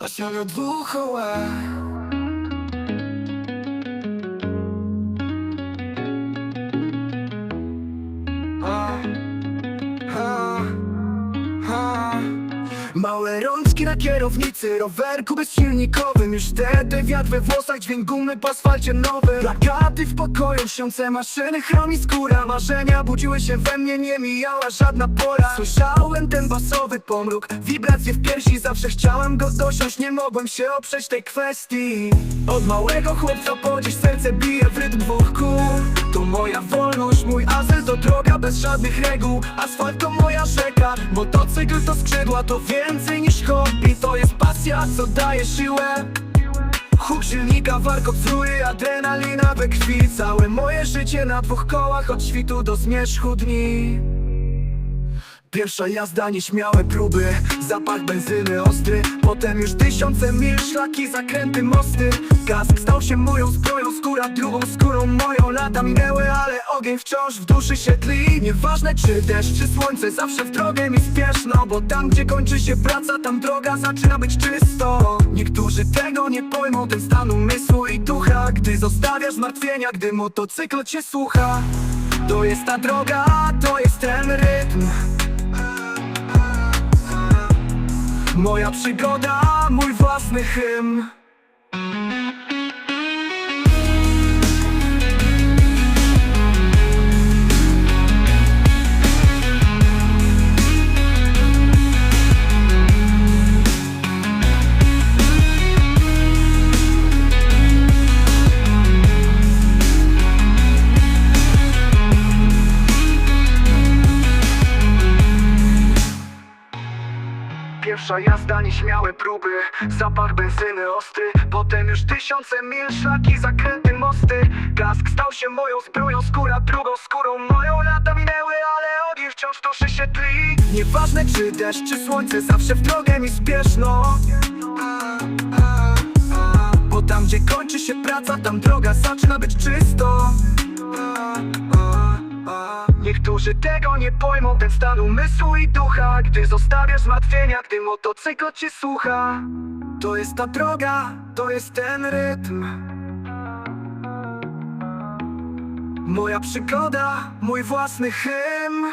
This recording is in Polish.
Та що від лухала Małe rączki na kierownicy Rowerku bezsilnikowym. Już wtedy wiatr we włosach Dźwięk gumy po asfalcie nowym. Plakaty w pokoju Siące maszyny chroni skóra. Marzenia budziły się we mnie Nie mijała żadna pora. Słyszałem ten basowy pomruk Wibracje w piersi. Zawsze chciałem go dosiąść Nie mogłem się oprzeć tej kwestii. Od małego chłopca po dziś serce bije w rytm dwóch kół. To moja wolność, mój azyl to droga bez żadnych reguł. Asfalt to moja rzeka, motocykl to skrzydła To więcej niż hobby, to jest pasja, co daje siłę. Huk silnika, warkot zrury, adrenalina we krwi. Całe moje życie na dwóch kołach od świtu do zmierzchu dni Pierwsza jazda, nieśmiałe próby Zapach benzyny ostry. Potem już tysiące mil, szlaki, zakręty, mosty. Kask stał się moją zbroją Skóra drugą skórą moją. Lata minęły, ale ogień wciąż w duszy się tli. Nieważne czy deszcz, czy słońce Zawsze w drogę mi spieszno Bo tam gdzie kończy się praca Tam droga zaczyna być czysto. Niektórzy tego nie pojmą Ten stan umysłu i ducha. Gdy zostawiasz zmartwienia Gdy motocykl cię słucha. To jest ta droga, to jest ten rytm Moja przygoda, mój własny hymn Pierwsza jazda, nieśmiałe próby. Zapach benzyny ostry. Potem już tysiące mil, szlaki, zakręty, mosty. Kask stał się moją zbroją Skóra drugą skórą. Moją Lata minęły, ale ogień wciąż duszy się tli. Nieważne czy deszcz, czy słońce Zawsze w drogę mi spieszno Bo tam gdzie kończy się praca Tam droga zaczyna być czysto Niektórzy tego nie pojmą, ten stan umysłu i ducha. Gdy zostawiasz zmartwienia, gdy motocykl cię słucha. To jest ta droga, to jest ten rytm. Moja przygoda, mój własny hymn